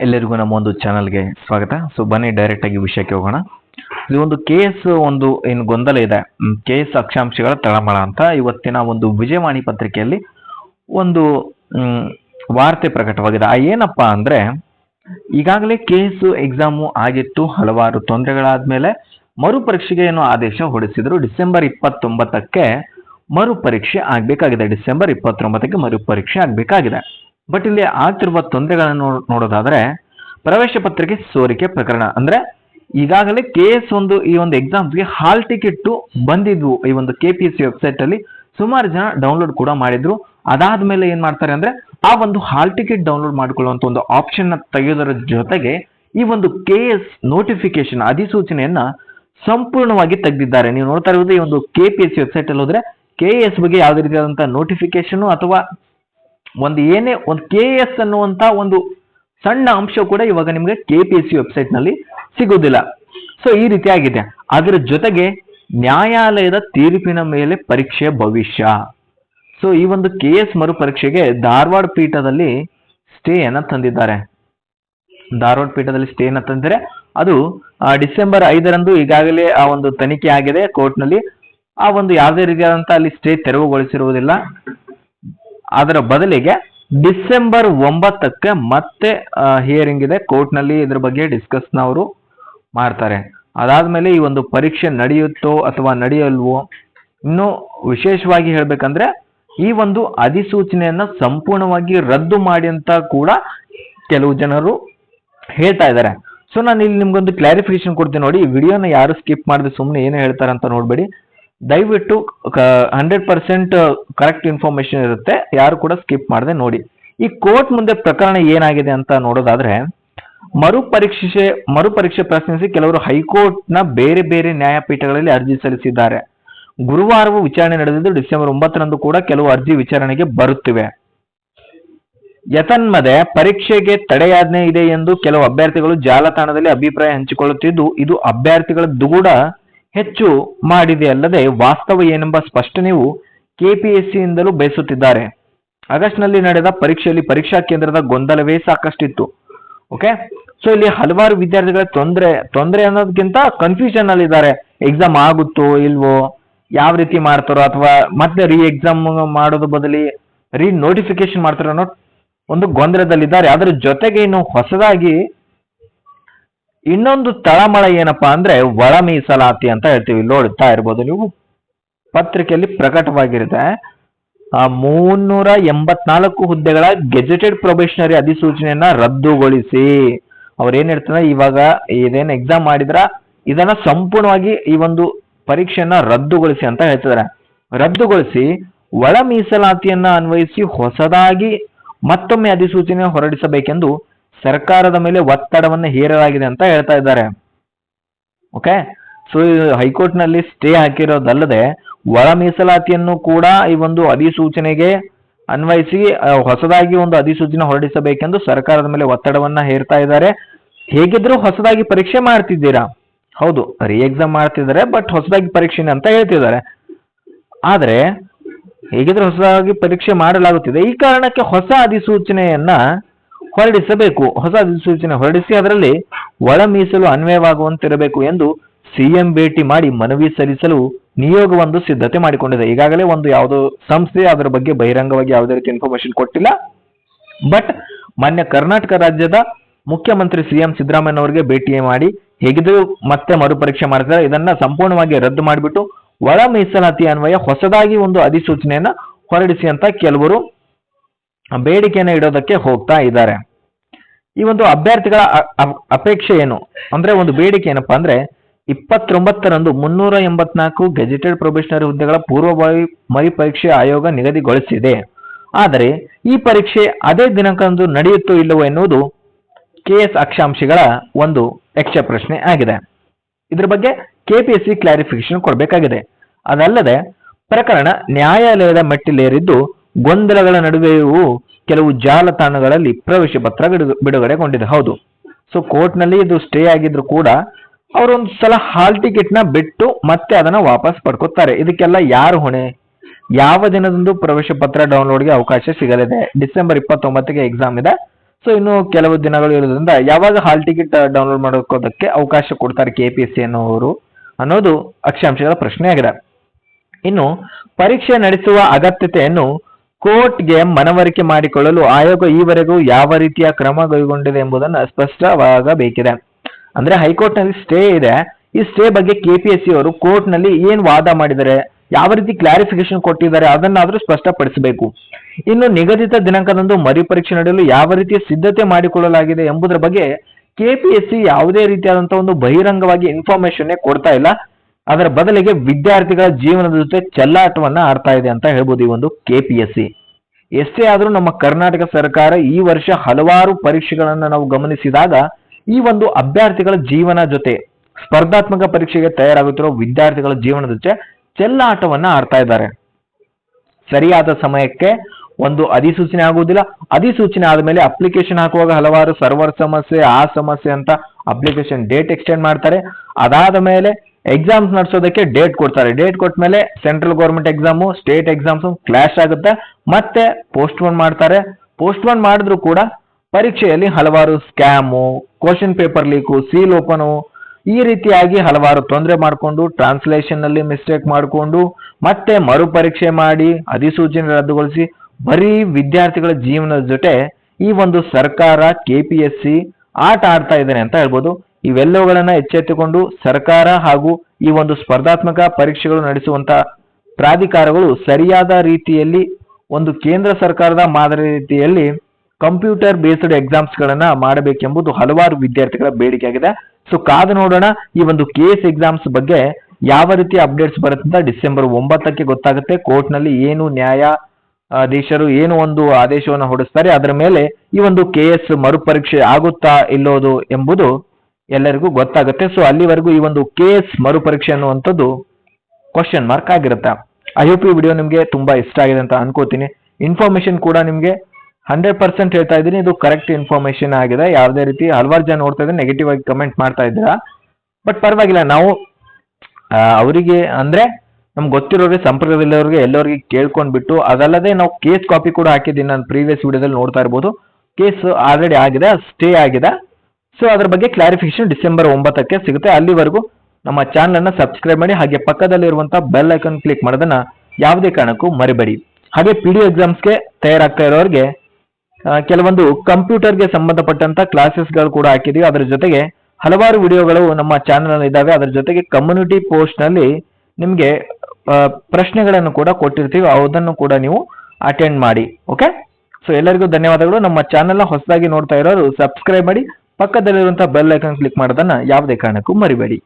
ಎಲ್ಲರಿಗೂ ನಮ್ಮ ಒಂದು ಚಾನಲ್ಗೆ ಸ್ವಾಗತ. ಸೊ ಬನ್ನಿ ಡೈರೆಕ್ಟ್ ಆಗಿ ವಿಷಯಕ್ಕೆ ಹೋಗೋಣ. ಇದು ಒಂದು ಕೆ ಎಸ್ ಒಂದು ಏನು ಗೊಂದಲ ಇದೆ. ಕೆ ಎಸ್ ಅಕ್ಷಾಂಶಗಳ ತಳಮಳ ಅಂತ. ಇವತ್ತಿನ ಒಂದು ವಿಜಯವಾಣಿ ಪತ್ರಿಕೆಯಲ್ಲಿ ಒಂದು ವಾರ್ತೆ ಪ್ರಕಟವಾಗಿದೆ. ಆ ಏನಪ್ಪಾ ಅಂದ್ರೆ, ಈಗಾಗಲೇ ಕೆ ಎಸ್ ಎಕ್ಸಾಮು ಆಗಿತ್ತು. ಹಲವಾರು ತೊಂದರೆಗಳಾದ್ಮೇಲೆ ಮರುಪರೀಕ್ಷೆಗೆ ಏನು ಆದೇಶ ಹೊರಡಿಸಿದ್ರು. ಡಿಸೆಂಬರ್ ಇಪ್ಪತ್ತೊಂಬತ್ತಕ್ಕೆ ಮರುಪರೀಕ್ಷೆ ಆಗ್ಬೇಕಾಗಿದೆ. ಡಿಸೆಂಬರ್ ಇಪ್ಪತ್ತೊಂಬತ್ತಕ್ಕೆ ಮರುಪರೀಕ್ಷೆ ಆಗ್ಬೇಕಾಗಿದೆ. ಬಟ್ ಇಲ್ಲಿ ಆಗ್ತಿರುವ ತೊಂದರೆಗಳನ್ನು ನೋಡೋದಾದ್ರೆ, ಪ್ರವೇಶ ಪತ್ರಿಕೆ ಸೋರಿಕೆ ಪ್ರಕರಣ. ಅಂದ್ರೆ, ಈಗಾಗಲೇ ಕೆ ಎಸ್ ಒಂದು, ಈ ಒಂದು ಎಕ್ಸಾಮ್ಸ್ಗೆ ಹಾಲ್ ಟಿಕೆಟ್ ಬಂದಿದ್ವು. ಈ ಒಂದು K P S C website ಅಲ್ಲಿ ಸುಮಾರು ಜನ ಡೌನ್ಲೋಡ್ ಕೂಡ ಮಾಡಿದ್ರು. ಅದಾದ್ಮೇಲೆ ಏನ್ ಮಾಡ್ತಾರೆ ಅಂದ್ರೆ, ಆ ಒಂದು ಹಾಲ್ ಟಿಕೆಟ್ ಡೌನ್ಲೋಡ್ ಮಾಡಿಕೊಳ್ಳುವಂಥ ಒಂದು ಆಪ್ಷನ್ನ ತೆಗೆಯೋದರ ಜೊತೆಗೆ ಈ ಒಂದು ಕೆ ಎಸ್ ನೋಟಿಫಿಕೇಶನ್ ಅಧಿಸೂಚನೆಯನ್ನ ಸಂಪೂರ್ಣವಾಗಿ ತೆಗೆದಿದ್ದಾರೆ. ನೀವು ನೋಡ್ತಾ ಇರೋದು ಈ ಒಂದು K P S C website ಅಲ್ಲಿ ಹೋದ್ರೆ ಕೆ ಎಸ್ ಬಗ್ಗೆ ಯಾವುದೇ ರೀತಿಯಾದಂತಹ ನೋಟಿಫಿಕೇಶನ್ ಅಥವಾ ಒಂದು ಏನೇ, ಒಂದು ಕೆ ಎಸ್ ಅನ್ನುವಂತ ಒಂದು ಸಣ್ಣ ಅಂಶ ಕೂಡ ಇವಾಗ ನಿಮಗೆ ಕೆ ಪಿ ಎಸ್ ಸಿ ವೆಬ್ಸೈಟ್ನಲ್ಲಿ ಸಿಗೋದಿಲ್ಲ. ಸೊ ಈ ರೀತಿ ಆಗಿದೆ. ಅದರ ಜೊತೆಗೆ ನ್ಯಾಯಾಲಯದ ತೀರ್ಪಿನ ಮೇಲೆ ಪರೀಕ್ಷೆಯ ಭವಿಷ್ಯ. ಸೊ ಈ ಒಂದು ಕೆ ಎಸ್ ಮರುಪರೀಕ್ಷೆಗೆ ಧಾರವಾಡ ಪೀಠದಲ್ಲಿ ಸ್ಟೇ ಅನ್ನು ತಂದಿದ್ದಾರೆ. ಧಾರವಾಡ ಪೀಠದಲ್ಲಿ ಸ್ಟೇ ಅನ್ನ ತಂದಿದ್ದಾರೆ. ಅದು ಡಿಸೆಂಬರ್ ಐದರಂದು ಈಗಾಗಲೇ ಆ ಒಂದು ತನಿಖೆ ಆಗಿದೆ ಕೋರ್ಟ್ನಲ್ಲಿ. ಆ ಒಂದು ಯಾವುದೇ ರೀತಿಯಾದಂತಹ ಅಲ್ಲಿ ಸ್ಟೇ ತೆರವುಗೊಳಿಸಿರುವುದಿಲ್ಲ. ಅದರ ಬದಲಿಗೆ ಡಿಸೆಂಬರ್ ಒಂಬತ್ತಕ್ಕೆ ಮತ್ತೆ ಹಿಯರಿಂಗ್ ಇದೆ. ಕೋರ್ಟ್ನಲ್ಲಿ ಇದ್ರ ಬಗ್ಗೆ ಡಿಸ್ಕಸ್ ಅವರು ಮಾಡ್ತಾರೆ. ಅದಾದ್ಮೇಲೆ ಈ ಒಂದು ಪರೀಕ್ಷೆ ನಡೆಯುತ್ತೋ ಅಥವಾ ನಡೆಯಲ್ವೋ, ಇನ್ನು ವಿಶೇಷವಾಗಿ ಹೇಳ್ಬೇಕಂದ್ರೆ ಈ ಒಂದು ಅಧಿಸೂಚನೆಯನ್ನ ಸಂಪೂರ್ಣವಾಗಿ ರದ್ದು ಮಾಡಿ ಅಂತ ಕೂಡ ಕೆಲವು ಜನರು ಹೇಳ್ತಾ ಇದ್ದಾರೆ. ಸೊ ನಾನು ಇಲ್ಲಿ ನಿಮ್ಗೊಂದು ಕ್ಲಾರಿಫಿಕೇಶನ್ ಕೊಡ್ತೀನಿ ನೋಡಿ. ವಿಡಿಯೋನ ಯಾರು ಸ್ಕಿಪ್ ಮಾಡಿದ್ರೆ ಸುಮ್ಮನೆ ಏನು ಹೇಳ್ತಾರೆ ಅಂತ ನೋಡ್ಬೇಡಿ. ದಯವಿಟ್ಟು ಹಂಡ್ರೆಡ್ ಪರ್ಸೆಂಟ್ ಕರೆಕ್ಟ್ ಇನ್ಫಾರ್ಮೇಶನ್ ಇರುತ್ತೆ. ಯಾರು ಕೂಡ ಸ್ಕಿಪ್ ಮಾಡದೆ ನೋಡಿ. ಈ ಕೋರ್ಟ್ ಮುಂದೆ ಪ್ರಕರಣ ಏನಾಗಿದೆ ಅಂತ ನೋಡೋದಾದ್ರೆ ಮರುಪರೀಕ್ಷೆ ಮರುಪರೀಕ್ಷೆ ಪ್ರಶ್ನಿಸಿ ಕೆಲವರು ಹೈಕೋರ್ಟ್ನ ಬೇರೆ ಬೇರೆ ನ್ಯಾಯಪೀಠಗಳಲ್ಲಿ ಅರ್ಜಿ ಸಲ್ಲಿಸಿದ್ದಾರೆ. ಗುರುವಾರವೂ ವಿಚಾರಣೆ ನಡೆದಿದ್ದು ಡಿಸೆಂಬರ್ ಒಂಬತ್ತರಂದು ಕೂಡ ಕೆಲವು ಅರ್ಜಿ ವಿಚಾರಣೆಗೆ ಬರುತ್ತಿವೆ. ಯತನ್ಮದೆ ಪರೀಕ್ಷೆಗೆ ತಡೆಯಾಜ್ಞೆ ಇದೆ ಎಂದು ಕೆಲವು ಅಭ್ಯರ್ಥಿಗಳು ಜಾಲತಾಣದಲ್ಲಿ ಅಭಿಪ್ರಾಯ ಹಂಚಿಕೊಳ್ಳುತ್ತಿದ್ದು, ಇದು ಅಭ್ಯರ್ಥಿಗಳ ದುಗುಡ ಹೆಚ್ಚು ಮಾಡಿದೆ ಅಲ್ಲದೆ ವಾಸ್ತವ ಏನೆಂಬ ಸ್ಪಷ್ಟನೆಯು ಕೆಪಿಎಸ್ಸಿಯಿಂದಲೂ ಬಯಸುತ್ತಿದ್ದಾರೆ. ಆಗಸ್ಟ್ನಲ್ಲಿ ನಡೆದ ಪರೀಕ್ಷೆಯಲ್ಲಿ ಪರೀಕ್ಷಾ ಕೇಂದ್ರದ ಗೊಂದಲವೇ ಸಾಕಷ್ಟಿತ್ತು. ಓಕೆ ಸೊ ಇಲ್ಲಿ ಹಲವಾರು ವಿದ್ಯಾರ್ಥಿಗಳ ತೊಂದರೆ ತೊಂದರೆ ಅನ್ನೋದಕ್ಕಿಂತ ಕನ್ಫ್ಯೂಷನ್ ಅಲ್ಲಿ ಇದ್ದಾರೆ ಎಕ್ಸಾಮ್ ಆಗುತ್ತೋ ಇಲ್ವೋ, ಯಾವ ರೀತಿ ಮಾಡ್ತಾರೋ ಅಥವಾ ಮತ್ತೆ ರೀ ಎಕ್ಸಾಮ್ ಮಾಡೋದು ಬದಲಿ ರೀ ನೋಟಿಫಿಕೇಶನ್ ಮಾಡ್ತಾರೋ ಅನ್ನೋ ಒಂದು ಗೊಂದಲದಲ್ಲಿದ್ದಾರೆ. ಅದರ ಜೊತೆಗೆ ಇನ್ನು ಹೊಸದಾಗಿ ಇನ್ನೊಂದು ತಳಮಳ ಏನಪ್ಪಾ ಅಂದ್ರೆ ಒಳ ಮೀಸಲಾತಿ ಅಂತ ಹೇಳ್ತೀವಿ. ನೋಡ್ತಾ ಇರ್ಬೋದು ನೀವು. ಪತ್ರಿಕೆಯಲ್ಲಿ ಪ್ರಕಟವಾಗಿರುತ್ತೆ. ಮುನ್ನೂರ ಎಂಬತ್ನಾಲ್ಕು ಹುದ್ದೆಗಳ ಗೆಜೆಟೆಡ್ ಪ್ರೊಬೇಷನರಿ ಅಧಿಸೂಚನೆಯನ್ನ ರದ್ದುಗೊಳಿಸಿ. ಅವ್ರು ಏನ್ ಹೇಳ್ತಾರೆ, ಇವಾಗ ಇದೇನ್ ಎಕ್ಸಾಮ್ ಮಾಡಿದ್ರ ಇದನ್ನ ಸಂಪೂರ್ಣವಾಗಿ ಈ ಒಂದು ಪರೀಕ್ಷೆಯನ್ನ ರದ್ದುಗೊಳಿಸಿ ಅಂತ ಹೇಳ್ತಿದ್ದಾರೆ ರದ್ದುಗೊಳಿಸಿ ಒಳ ಮೀಸಲಾತಿಯನ್ನ ಅನ್ವಯಿಸಿ ಹೊಸದಾಗಿ ಮತ್ತೊಮ್ಮೆ ಅಧಿಸೂಚನೆ ಹೊರಡಿಸಬೇಕೆಂದು ಸರ್ಕಾರದ ಮೇಲೆ ಒತ್ತಡವನ್ನು ಹೇರಲಾಗಿದೆ ಅಂತ ಹೇಳ್ತಾ ಇದ್ದಾರೆ. ಓಕೆ ಸೊ ಹೈಕೋರ್ಟ್ನಲ್ಲಿ ಸ್ಟೇ ಹಾಕಿರೋದಲ್ಲದೆ ಒಳ ಮೀಸಲಾತಿಯನ್ನು ಕೂಡ ಈ ಒಂದು ಅಧಿಸೂಚನೆಗೆ ಅನ್ವಯಿಸಿ ಹೊಸದಾಗಿ ಒಂದು ಅಧಿಸೂಚನೆ ಹೊರಡಿಸಬೇಕೆಂದು ಸರ್ಕಾರದ ಮೇಲೆ ಒತ್ತಡವನ್ನ ಹೇರ್ತಾ ಇದ್ದಾರೆ. ಹೇಗಿದ್ರೂ ಹೊಸದಾಗಿ ಪರೀಕ್ಷೆ ಮಾಡ್ತಿದ್ದೀರಾ? ಹೌದು ರೀ ಎಕ್ಸಾಮ್ ಮಾಡ್ತಿದ್ದಾರೆ, ಬಟ್ ಹೊಸದಾಗಿ ಪರೀಕ್ಷೆ ಅಂತ ಹೇಳ್ತಿದ್ದಾರೆ. ಆದ್ರೆ, ಹೇಗಿದ್ರೂ ಹೊಸದಾಗಿ ಪರೀಕ್ಷೆ ಮಾಡಲಾಗುತ್ತಿದೆ. ಈ ಕಾರಣಕ್ಕೆ ಹೊಸ ಅಧಿಸೂಚನೆಯನ್ನ ಹೊರಡಿಸಬೇಕು. ಹೊಸ ಅಧಿಸೂಚನೆ ಹೊರಡಿಸಿ, ಅದರಲ್ಲಿ ಒಳ ಮೀಸಲು ಅನ್ವಯವಾಗುವಂತಿರಬೇಕು ಎಂದು ಸಿಎಂ ಭೇಟಿ ಮಾಡಿ ಮನವಿ ಸಲ್ಲಿಸಲು ನಿಯೋಗವೊಂದು ಸಿದ್ಧತೆ ಮಾಡಿಕೊಂಡಿದೆ. ಈಗಾಗಲೇ ಒಂದು ಯಾವುದೋ ಸಂಸ್ಥೆ ಅದರ ಬಗ್ಗೆ ಬಹಿರಂಗವಾಗಿ ಯಾವುದೇ ರೀತಿ ಇನ್ಫಾರ್ಮೇಶನ್ ಕೊಟ್ಟಿಲ್ಲ. ಬಟ್ ಮಾನ್ಯ ಕರ್ನಾಟಕ ರಾಜ್ಯದ ಮುಖ್ಯಮಂತ್ರಿ ಸಿಎಂ ಸಿದ್ದರಾಮಯ್ಯ ಅವರಿಗೆ ಭೇಟಿ ಮಾಡಿ ಹೇಗಿದ್ರು ಮತ್ತೆ ಮರುಪರೀಕ್ಷೆ ಮಾಡ್ತಾರೆ ಇದನ್ನ ಸಂಪೂರ್ಣವಾಗಿ ರದ್ದು ಮಾಡಿಬಿಟ್ಟು ಒಳ ಮೀಸಲಾತಿ ಅನ್ವಯ ಹೊಸದಾಗಿ ಒಂದು ಅಧಿಸೂಚನೆಯನ್ನ ಹೊರಡಿಸಿ ಅಂತ ಕೆಲವರು ಬೇಡಿಕೆಯನ್ನು ಇಡೋದಕ್ಕೆ ಹೋಗ್ತಾ ಇದ್ದಾರೆ. ಈ ಒಂದು ಅಭ್ಯರ್ಥಿಗಳ ಅಪೇಕ್ಷೆ ಏನು? ಅಂದ್ರೆ ಒಂದು ಬೇಡಿಕೆ ಏನಪ್ಪಾ ಅಂದ್ರೆ, ಇಪ್ಪತ್ತೊಂಬತ್ತರಂದು ಮುನ್ನೂರ ಎಂಬತ್ನಾಲ್ಕು ಗೆಜೆಟೆಡ್ ಪ್ರೊಬೇಷನರಿ ಹುದ್ದೆಗಳ ಪೂರ್ವಭಾವಿ ಮರುಪರೀಕ್ಷೆ ಆಯೋಗ ನಿಗದಿಗೊಳಿಸಿದೆ. ಆದರೆ, ಈ ಪರೀಕ್ಷೆ ಅದೇ ದಿನಾಂಕದಂದು ನಡೆಯುತ್ತೋ ಇಲ್ಲವೋ ಎನ್ನುವುದು ಕೆಎಸ್ ಅಕ್ಷಾಂಶಿಗಳ ಒಂದು ಯಕ್ಷ ಪ್ರಶ್ನೆ ಆಗಿದೆ. ಇದರ ಬಗ್ಗೆ ಕೆಪಿಎಸ್ಸಿ ಕ್ಲಾರಿಫಿಕೇಶನ್ ಕೊಡಬೇಕಾಗಿದೆ. ಅದಲ್ಲದೆ, ಪ್ರಕರಣ ನ್ಯಾಯಾಲಯದ ಮೆಟ್ಟಿಲೇರಿದ್ದು ಗೊಂದಲಗಳ ನಡುವೆಯೂ ಕೆಲವು ಜಾಲತಾಣಗಳಲ್ಲಿ ಪ್ರವೇಶ ಪತ್ರ ಬಿಡು- ಬಿಡುಗಡೆಗೊಂಡಿದೆ. ಹೌದು. ಸೊ ಕೋರ್ಟ್ನಲ್ಲಿ ಇದು ಸ್ಟೇ ಆಗಿದ್ರು ಕೂಡ ಅವರು ಒಂದು ಸಲ ಹಾಲ್ ಟಿಕೆಟ್ನ ಬಿಟ್ಟು ಮತ್ತೆ ಅದನ್ನ ವಾಪಸ್ ಪಡ್ಕೋತಾರೆ. ಇದಕ್ಕೆಲ್ಲ ಯಾರು ಹೊಣೆ? ಯಾವ ದಿನದಂದು ಪ್ರವೇಶ ಪತ್ರ ಡೌನ್ಲೋಡ್ಗೆ ಅವಕಾಶ ಸಿಗಲಿದೆ? ಡಿಸೆಂಬರ್ ಇಪ್ಪತ್ತೊಂಬತ್ತಿಗೆ ಎಕ್ಸಾಮ್ ಇದೆ. ಸೊ ಇನ್ನು ಕೆಲವು ದಿನಗಳು ಇರೋದ್ರಿಂದ ಯಾವಾಗ ಹಾಲ್ ಟಿಕೆಟ್ ಡೌನ್ಲೋಡ್ ಮಾಡೋದಕ್ಕೆ ಅವಕಾಶ ಕೊಡ್ತಾರೆ ಕೆ ಪಿ ಎಸ್ ಸಿ ಅನ್ನೋರು ಅನ್ನೋದು ಅಕ್ಷಾಂಶಗಳ ಪ್ರಶ್ನೆ ಆಗಿದೆ ಇನ್ನು ಪರೀಕ್ಷೆ ನಡೆಸುವ ಅಗತ್ಯತೆಯನ್ನು ಕೋರ್ಟ್ಗೆ ಮನವರಿಕೆ ಮಾಡಿಕೊಳ್ಳಲು ಆಯೋಗ ಈವರೆಗೂ ಯಾವ ರೀತಿಯ ಕ್ರಮ ಕೈಗೊಂಡಿದೆ ಎಂಬುದನ್ನು ಸ್ಪಷ್ಟವಾಗಬೇಕಿದೆ. ಅಂದ್ರೆ ಹೈಕೋರ್ಟ್ನಲ್ಲಿ ಸ್ಟೇ ಇದೆ. ಈ ಸ್ಟೇ ಬಗ್ಗೆ ಕೆಪಿಎಸ್ಸಿ ಅವರು ಕೋರ್ಟ್ನಲ್ಲಿ ಏನ್ ವಾದ ಮಾಡಿದ್ದಾರೆ, ಯಾವ ರೀತಿ ಕ್ಲಾರಿಫಿಕೇಶನ್ ಕೊಟ್ಟಿದ್ದಾರೆ ಅದನ್ನಾದ್ರೂ ಸ್ಪಷ್ಟಪಡಿಸಬೇಕು. ಇನ್ನು ನಿಗದಿತ ದಿನಾಂಕದಂದು ಮರುಪರೀಕ್ಷೆ ನಡೆಯಲು ಯಾವ ರೀತಿಯ ಸಿದ್ಧತೆ ಮಾಡಿಕೊಳ್ಳಲಾಗಿದೆ ಎಂಬುದರ ಬಗ್ಗೆ ಕೆಪಿಎಸ್ಸಿ ಯಾವುದೇ ರೀತಿಯಾದಂತಹ ಒಂದು ಬಹಿರಂಗವಾಗಿ ಇನ್ಫಾರ್ಮೇಶನ್ ಕೊಡ್ತಾ ಇಲ್ಲ. ಅದರ ಬದಲಿಗೆ ವಿದ್ಯಾರ್ಥಿಗಳ ಜೀವನದ ಜೊತೆ ಚೆಲ್ಲಾಟವನ್ನ ಆಡ್ತಾ ಇದೆ ಅಂತ ಹೇಳ್ಬೋದು ಈ ಒಂದು ಕೆಪಿಎಸ್ಸಿ ಎಷ್ಟೇ ಆದರೂ ನಮ್ಮ ಕರ್ನಾಟಕ ಸರ್ಕಾರ ಈ ವರ್ಷ ಹಲವಾರು ಪರೀಕ್ಷೆಗಳನ್ನು ನಾವು ಗಮನಿಸಿದಾಗ ಈ ಒಂದು ಅಭ್ಯರ್ಥಿಗಳ ಜೀವನ ಜೊತೆ ಸ್ಪರ್ಧಾತ್ಮಕ ಪರೀಕ್ಷೆಗೆ ತಯಾರಾಗುತ್ತಿರುವ ವಿದ್ಯಾರ್ಥಿಗಳ ಜೀವನದ ಜೊತೆ ಚೆಲ್ಲಾಟವನ್ನ ಆಡ್ತಾ ಇದ್ದಾರೆ. ಸರಿಯಾದ ಸಮಯಕ್ಕೆ ಒಂದು ಅಧಿಸೂಚನೆ ಆಗುವುದಿಲ್ಲ. ಅಧಿಸೂಚನೆ ಆದಮೇಲೆ ಅಪ್ಲಿಕೇಶನ್ ಹಾಕುವಾಗ ಹಲವಾರು ಸರ್ವರ್ ಸಮಸ್ಯೆ, ಆ ಸಮಸ್ಯೆ ಅಂತ ಅಪ್ಲಿಕೇಶನ್ ಡೇಟ್ ಎಕ್ಸ್ಟೆಂಡ್ ಮಾಡ್ತಾರೆ. ಅದಾದ ಮೇಲೆ ಎಕ್ಸಾಮ್ಸ್ ನಡೆಸೋದಕ್ಕೆ ಡೇಟ್ ಕೊಡ್ತಾರೆ. ಡೇಟ್ ಕೊಟ್ಟ ಮೇಲೆ central government exam state exams clash ಆಗುತ್ತೆ. ಮತ್ತೆ ಪೋಸ್ಟ್ಪೋನ್ ಮಾಡ್ತಾರೆ. ಪೋಸ್ಟ್ಪೋನ್ ಮಾಡಿದ್ರು ಕೂಡ ಪರೀಕ್ಷೆಯಲ್ಲಿ ಹಲವಾರು scam question paper leak seal open ಈ ರೀತಿಯಾಗಿ ಹಲವಾರು ತೊಂದರೆ ಮಾಡಿಕೊಂಡು ಟ್ರಾನ್ಸ್ಲೇಷನ್ನಲ್ಲಿ ಮಿಸ್ಟೇಕ್ ಮಾಡಿಕೊಂಡು, ಮತ್ತೆ ಮರುಪರೀಕ್ಷೆ ಮಾಡಿ, ಅಧಿಸೂಚನೆ ರದ್ದುಗೊಳಿಸಿ, ಬರೀ ವಿದ್ಯಾರ್ಥಿಗಳ ಜೀವನದ ಜೊತೆ ಈ ಒಂದು ಸರ್ಕಾರ ಕೆಪಿಎಸ್ಸಿ ಆಟ ಆಡ್ತಾ ಇದ್ದಾನೆ ಅಂತ ಹೇಳ್ಬೋದು. ಇವೆಲ್ಲವುಗಳನ್ನ ಎಚ್ಚೆತ್ತುಕೊಂಡು ಸರ್ಕಾರ ಹಾಗೂ ಈ ಒಂದು ಸ್ಪರ್ಧಾತ್ಮಕ ಪರೀಕ್ಷೆಗಳು ನಡೆಸುವಂತಹ ಪ್ರಾಧಿಕಾರಗಳು ಸರಿಯಾದ ರೀತಿಯಲ್ಲಿ ಒಂದು ಕೇಂದ್ರ ಸರ್ಕಾರದ ಮಾದರಿ ರೀತಿಯಲ್ಲಿ ಕಂಪ್ಯೂಟರ್ ಬೇಸ್ಡ್ ಎಕ್ಸಾಮ್ಸ್ಗಳನ್ನು ಮಾಡಬೇಕೆಂಬುದು ಹಲವಾರು ವಿದ್ಯಾರ್ಥಿಗಳ ಬೇಡಿಕೆಯಾಗಿದೆ. ಸೊ, ಕಾದು ನೋಡೋಣ ಈ ಒಂದು ಕೇಸ್ ಎಕ್ಸಾಮ್ಸ್ ಬಗ್ಗೆ ಯಾವ ರೀತಿ ಅಪ್ಡೇಟ್ಸ್ ಬರುತ್ತೆ ಅಂತ ಡಿಸೆಂಬರ್ ಒಂಬತ್ತಕ್ಕೆ ಗೊತ್ತಾಗುತ್ತೆ. ಕೋರ್ಟ್ನಲ್ಲಿ ಏನು ನ್ಯಾಯ ಅಧೀಶರು ಏನು ಒಂದು ಆದೇಶವನ್ನು ಹೊರಡಿಸ್ತಾರೆ, ಅದರ ಮೇಲೆ ಈ ಒಂದು ಕೆ ಎಸ್ ಮರುಪರೀಕ್ಷೆ ಆಗುತ್ತಾ ಇಲ್ಲೋದು ಎಂಬುದು ಎಲ್ಲರಿಗೂ ಗೊತ್ತಾಗುತ್ತೆ. ಸೊ ಅಲ್ಲಿವರೆಗೂ ಈ ಒಂದು ಕೇಸ್ ಮರುಪರೀಕ್ಷೆ ಅನ್ನುವಂಥದ್ದು ಕ್ವಶನ್ ಮಾರ್ಕ್ ಆಗಿರುತ್ತೆ. ಐ ಹೋಪ್ ಈ ವಿಡಿಯೋ ನಿಮಗೆ ತುಂಬಾ ಇಷ್ಟ ಆಗಿದೆ ಅಂತ ಅನ್ಕೋತೀನಿ. ಇನ್ಫಾರ್ಮೇಶನ್ ಕೂಡ ನಿಮಗೆ ಹಂಡ್ರೆಡ್ ಪರ್ಸೆಂಟ್ ಹೇಳ್ತಾ ಇದ್ದೀನಿ. ಇದು ಕರೆಕ್ಟ್ ಇನ್ಫಾರ್ಮೇಶನ್ ಆಗಿದೆ. ಯಾವುದೇ ರೀತಿ ಹಲವಾರು ಜನ ನೋಡ್ತಾ ಇದ್ರೆ ನೆಗೆಟಿವ್ ಆಗಿ ಕಮೆಂಟ್ ಮಾಡ್ತಾ ಇದ್ದೀರಾ. ಬಟ್ ಪರವಾಗಿಲ್ಲ, ನಾವು ಅವರಿಗೆ ಅಂದ್ರೆ ನಮ್ಗೆ ಗೊತ್ತಿರೋರಿಗೆ ಸಂಪರ್ಕದಲ್ಲಿರೋರಿಗೆ ಎಲ್ಲರಿಗೆ ಕೇಳ್ಕೊಂಡ್ಬಿಟ್ಟು, ಅದಲ್ಲದೆ ನಾವು ಕೇಸ್ ಕಾಪಿ ಕೂಡ ಹಾಕಿದ್ದೀನಿ ನಾನು ಪ್ರೀವಿಯಸ್ ವಿಡಿಯೋದಲ್ಲಿ ನೋಡ್ತಾ ಇರ್ಬೋದು. ಕೇಸ್ ಆಲ್ರೆಡಿ ಆಗಿದೆ ಸ್ಟೇ ಆಗಿದೆ. ಸೊ ಅದರ ಬಗ್ಗೆ ಕ್ಲಾರಿಫಿಕೇಶನ್ ಡಿಸೆಂಬರ್ ಒಂಬತ್ತಕ್ಕೆ ಸಿಗುತ್ತೆ. ಅಲ್ಲಿವರೆಗೂ ನಮ್ಮ ಚಾನಲ್ ಅನ್ನ ಸಬ್ಸ್ಕ್ರೈಬ್ ಮಾಡಿ, ಹಾಗೆ ಪಕ್ಕದಲ್ಲಿರುವಂತಹ ಬೆಲ್ ಐಕನ್ ಕ್ಲಿಕ್ ಮಾಡೋದನ್ನ ಯಾವುದೇ ಕಾರಣಕ್ಕೂ ಮರಿಬೇಡಿ. ಹಾಗೆ ಪಿ ಡಿ ಎಕ್ಸಾಮ್ಸ್ಗೆ ತಯಾರಾಗ್ತಾ ಇರೋರಿಗೆ ಕೆಲವೊಂದು ಕಂಪ್ಯೂಟರ್ಗೆ ಸಂಬಂಧಪಟ್ಟಂತ ಕ್ಲಾಸಸ್ಗಳು ಕೂಡ ಹಾಕಿದೀವಿ. ಅದರ ಜೊತೆಗೆ ಹಲವಾರು ವಿಡಿಯೋಗಳು ನಮ್ಮ ಚಾನಲ್ ಇದ್ದಾವೆ ಅದರ ಜೊತೆಗೆ ಕಮ್ಯುನಿಟಿ ಪೋಸ್ಟ್ನಲ್ಲಿ ನಿಮಗೆ ಪ್ರಶ್ನೆಗಳನ್ನು ಕೂಡ ಕೊಟ್ಟಿರ್ತೀವಿ. ಅದನ್ನು ಕೂಡ ನೀವು ಅಟೆಂಡ್ ಮಾಡಿ. ಓಕೆ ಸೊ ಎಲ್ಲರಿಗೂ ಧನ್ಯವಾದಗಳು. ನಮ್ಮ ಚಾನೆಲ್ನ ಹೊಸದಾಗಿ ನೋಡ್ತಾ ಇರೋರು ಸಬ್ಸ್ಕ್ರೈಬ್ ಮಾಡಿ. ಪಕ್ಕದಲ್ಲಿರುವಂತಹ ಬೆಲ್ ಐಕಾನ್ ಕ್ಲಿಕ್ ಮಾಡೋದನ್ನ ಯಾವುದೇ ಕಾರಣಕ್ಕೂ ಮರಿಬೇಡಿ.